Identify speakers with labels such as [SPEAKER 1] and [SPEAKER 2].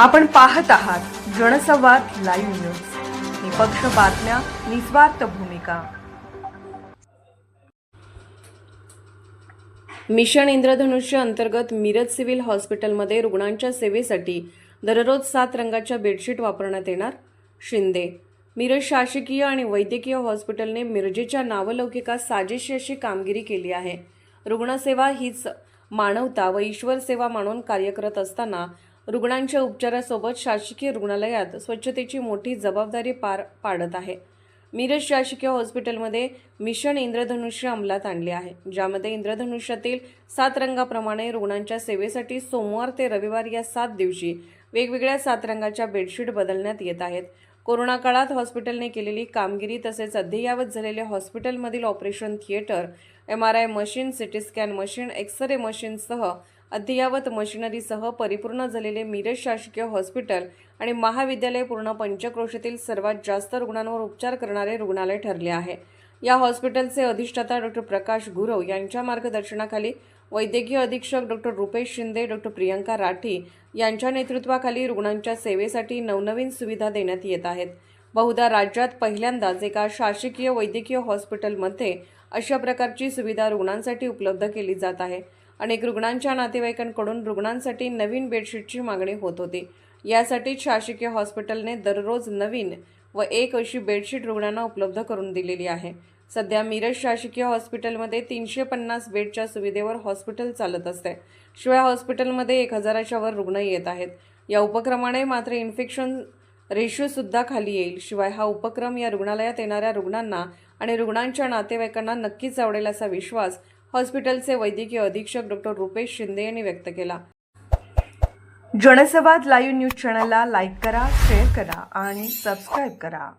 [SPEAKER 1] आपण पाहत आहात जनसंवाद लाईव्ह न्यूज. निपक्ष बातम्या निस्वार्थ भूमिका.
[SPEAKER 2] मिशन इंद्रधनुष्य अंतर्गत मिरज सिव्हिल हॉस्पिटलमध्ये रुग्णांच्या सेवेसाठी दररोज सात रंगाच्या बेडशीट वापरण्यात येणार शिंदे. मिरज शासकीय आणि वैद्यकीय हॉस्पिटलने मिरजेच्या नावलौकिकात साजेशी अशी कामगिरी केली आहे. रुग्णसेवा हीच मानवता व ईश्वर सेवा मानून कार्य करत असताना रुग्णांच्या उपचारासोबत शासकीय रुग्णालयात स्वच्छतेची मोठी जबाबदारी पार पाडत आहे. मिरज शासकीय हॉस्पिटलमध्ये मिशन इंद्रधनुष्य अंमलात आणले आहे ज्यामध्ये इंद्रधनुष्यातील सात रंगाप्रमाणे रुग्णांच्या सेवेसाठी सोमवार ते रविवार या सात दिवशी वेगवेगळ्या सात रंगाच्या बेडशीट बदलण्यात येत आहेत. कोरोना काळात हॉस्पिटलने केलेली कामगिरी तसेच अद्ययावत झालेले हॉस्पिटलमधील operation theatre M R I machine CT scan machine X ray मशीनसह अद्ययावत मशिनरीसह परिपूर्ण झालेले मिरज शासकीय हॉस्पिटल आणि महाविद्यालय पूर्ण पंचक्रोशीतील सर्वात जास्त रुग्णांवर उपचार करणारे रुग्णालय ठरले आहे. या हॉस्पिटलचे अधिष्ठाता डॉक्टर प्रकाश गुरव यांच्या मार्गदर्शनाखाली वैद्यकीय अधीक्षक डॉक्टर रुपेश शिंदे डॉक्टर प्रियंका राठी यांच्या नेतृत्वाखाली रुग्णांच्या सेवेसाठी नवनवीन सुविधा देण्यात येत आहेत. बहुधा राज्यात पहिल्यांदाच एका शासकीय वैद्यकीय हॉस्पिटलमध्ये अशा प्रकारची सुविधा रुग्णांसाठी उपलब्ध केली जात आहे. अनेक रुग्णांच्या नातेवाईकांकडून रुग्णांसाठी नवीन बेडशीटची मागणी होत होती. यासाठी शासकीय हॉस्पिटलने दररोज नवीन व एक अशी बेडशीट रुग्णांना उपलब्ध करून दिलेली आहे. सध्या मिरज शासकीय हॉस्पिटलमध्ये तीनशे पन्नास बेडच्या सुविधेवर हॉस्पिटल चालत असते. शिवाय हॉस्पिटलमध्ये एक हजाराच्या वर रुग्ण येत आहेत. या उपक्रमाने मात्र इन्फेक्शन रेशोसुद्धा खाली येईल. शिवाय हा उपक्रम या रुग्णालयात येणाऱ्या रुग्णांना आणि रुग्णांच्या नातेवाईकांना नक्कीच आवडेल असा विश्वास हॉस्पिटलचे वैद्यकीय अधीक्षक डॉक्टर रुपेश शिंदे यांनी व्यक्त केला.
[SPEAKER 1] जनसंवाद लाईव्ह न्यूज चॅनलला लाईक करा शेअर करा आणि सबस्क्राईब करा.